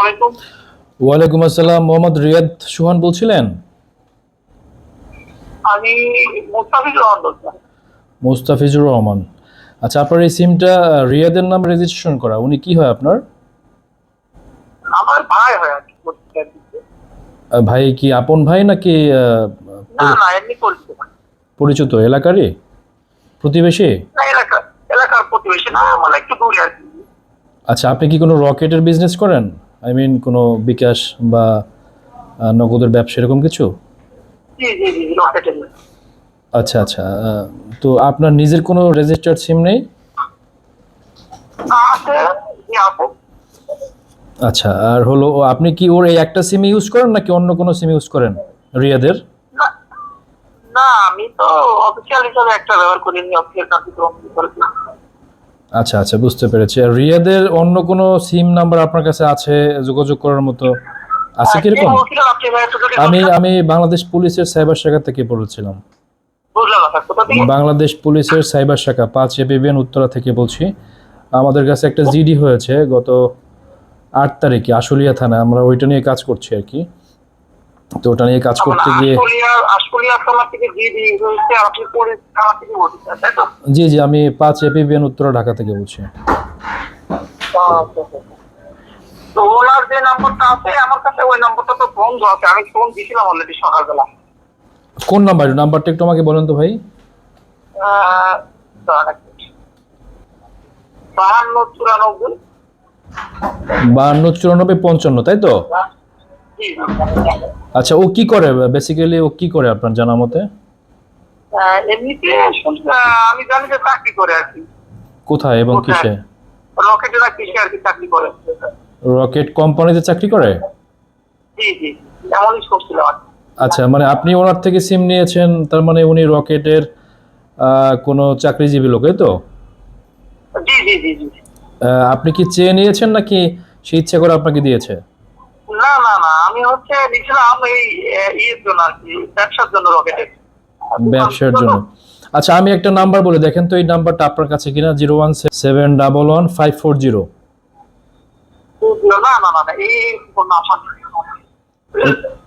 আলাইকুম। ওয়ালাইকুম আসসালাম মোহাম্মদ রিয়াদ সুহান বলছিলেন? আমি মুস্তাফিজুর রহমান বলছিলাম মুস্তাফিজুর রহমান। আচ্ছা আপনার এই সিমটা রিয়াদের নাম রেজিস্ট্রেশন করা উনি কি হয় আপনার? আমার ভাই হয় ভাই কি আপন ভাই নাকি না না এমনি পরিচিত পরিচিত এলাকারই? প্রতিবেশী? এলাকার প্রতিবেশী না মানে একটু দূরে আচ্ছা আপনি কি কোনো রকেটের বিজনেস করেন? আই মিন কোনো বিকাশ বা নগদের ব্যবসা এরকম কিছু? আচ্ছা আচ্ছা তো আপনার নিজের কোনো রেজিস্টার্ড সিম নেই? আছে। আচ্ছা আর হলো আপনি কি ওর এই একটা সিম ইউজ করেন নাকি অন্য কোনো সিম ইউজ করেন? রিয়াদের? না না আমি তো অফিসিয়াল হিসাবে একটা ব্যবহার করিনি অফিসিয়াল কার্যক্রম করেছিলাম। আচ্ছা আচ্ছা বুঝতে পেরেছি। আর রিয়াদের অন্য কোনো সিম নাম্বার আপনার কাছে আছে যোগাযোগ করার মতো? আছে ভাই একটু যদি আমি আমি বাংলাদেশ পুলিশের সাইবার শাখা থেকে বলেছিলাম। বাংলাদেশ পুলিশের সাইবার শাখা পাঁচ এপিবিএন উত্তরা থেকে বলছি। আমাদের কাছে একটা জিডি হয়েছে গত আট তারিখে আশুলিয়া থানা আমরা ওইটা নিয়ে কাজ করছি আর কি। তো ওটা নিয়ে কাজ করতে গিয়ে জি জি আমি পাঁচ এপিবিএন উত্তরা ঢাকা থেকে বলছি। তো ওনার যে নাম্বারটা আছে আমার কাছে ওই নাম্বারটা তো বন্ধ আছে আমি ফোন দিয়েছিলাম অলরেডি সকালবেলা। কোন নাম্বার? নাম্বারটা একটু আমাকে বলেন তো ভাই। বাহান্ন চুরানব্বই। বাহান্ন চুরানব্বই পঞ্চান্ন তাই তো। আচ্ছা ও কি করে? বেসিক্যালি ও কি করে আপনার জানা মতে? এমনিতে আমি জানি যে চাকরি করে আর কি। কোথায় এবং কিসে? রকেটে না কিসে আর কি চাকরি করে? রকেট কোম্পানিতে চাকরি করে? জি জি এমনই শুনছিলাম আচ্ছা মানে আপনি ওনার থেকে সিম নিয়েছেন তার মানে উনি রকেটের কোনো চাকরিজীবী লোক তো? জি জি জি জি। আপনি কি চেয়ে নিয়েছেন নাকি সে ইচ্ছা করে আপনাকে দিয়েছে? না না না আমি হচ্ছে এই ইয়ের জন্য আর কি ব্যবসার জন্য রকেটের ব্যবসার জন্য। আচ্ছা আমি একটা নাম্বার বলে দেখেন তো এই নাম্বারটা আপনার কাছে কিনা zero one seven double one five four zero না না না না এই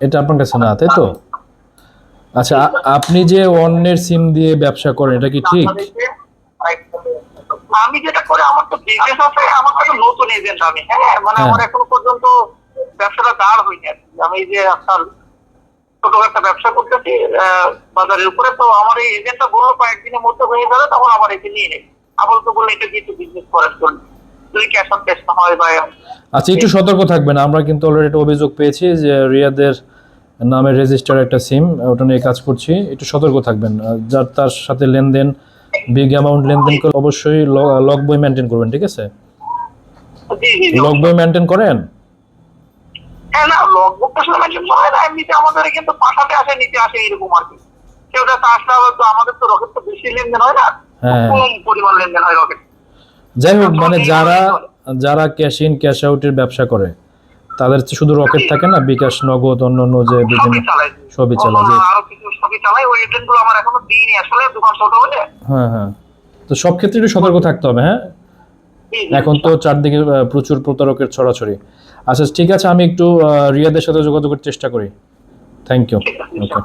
এটা আপনার কাছে না তাই তো? আচ্ছা আপনি যে অন্যের সিম দিয়ে ব্যবসা করেন এটা কি ঠিক? আমি যেটা করে আমার তো বিজনেস আছে আমার তো নতুন এজেন্ট আমি। হ্যাঁ মানে হ্যাঁ। আমার এখনও পর্যন্ত ব্যবসাটা দাঁড় হয়নি আর আমি যে আপনার ছোট একটা ব্যবসা করতেছি বাজারের উপরে তো আমার এই এজেন্টটা বলল কয়েকদিনের মধ্যে হয়ে যাবে তখন আবার একে নিয়ে নেই। আবার তো বলল এটা দিয়ে একটু বিজনেস করার জন্য। যদি ক্যাশ অন ক্যাশ হয় বা আচ্ছা একটু সতর্ক থাকবেন। আমরা কিন্তু অলরেডি একটা অভিযোগ পেয়েছি যে রিয়াদের নামে রেজিস্টার একটা সিম ওটা নিয়ে কাজ করছি। একটু সতর্ক থাকবেন। যার তার সাথে লেনদেন বিগ অ্যামাউন্ট লেনদেন করে অবশ্যই লক বই মেনটেন করবেন ঠিক আছে। লক বই মেনটেন করেন? হ্যাঁ না লগবুকটা শুনে মেনশন হয় না এমনিতে আমাদের কিন্তু পাঠাতে আসে নিতে আসে এরকম আর কি কেউ যাতে আসলে তো আমাদের তো রকেট তো বেশি লেনদেন হয় না হ্যাঁ। কম পরিমাণ লেনদেন হয় রকেট যাই হোক মানে যারা যারা ক্যাশ ইন ক্যাশ আউটের ব্যবসা করে তাদের তো শুধু রকেট থাকে না বিকাশ নগদ অন্য অন্য যে বিভিন্ন সবই চালায়। অন্য আরও কিছু সবই চালাই ওই এজেন্টগুলো আমার এখনও দিইনি আসলে দোকান ছোট হলে হ্যাঁ হ্যাঁ তো সব ক্ষেত্রে একটু সতর্ক থাকতে হবে হ্যাঁ। এখন তো চারদিকে প্রচুর প্রতারকের ছড়াছড়ি। আচ্ছা ঠিক আছে আমি একটু রিয়াদের সাথে যোগাযোগের চেষ্টা করি। Thank you okay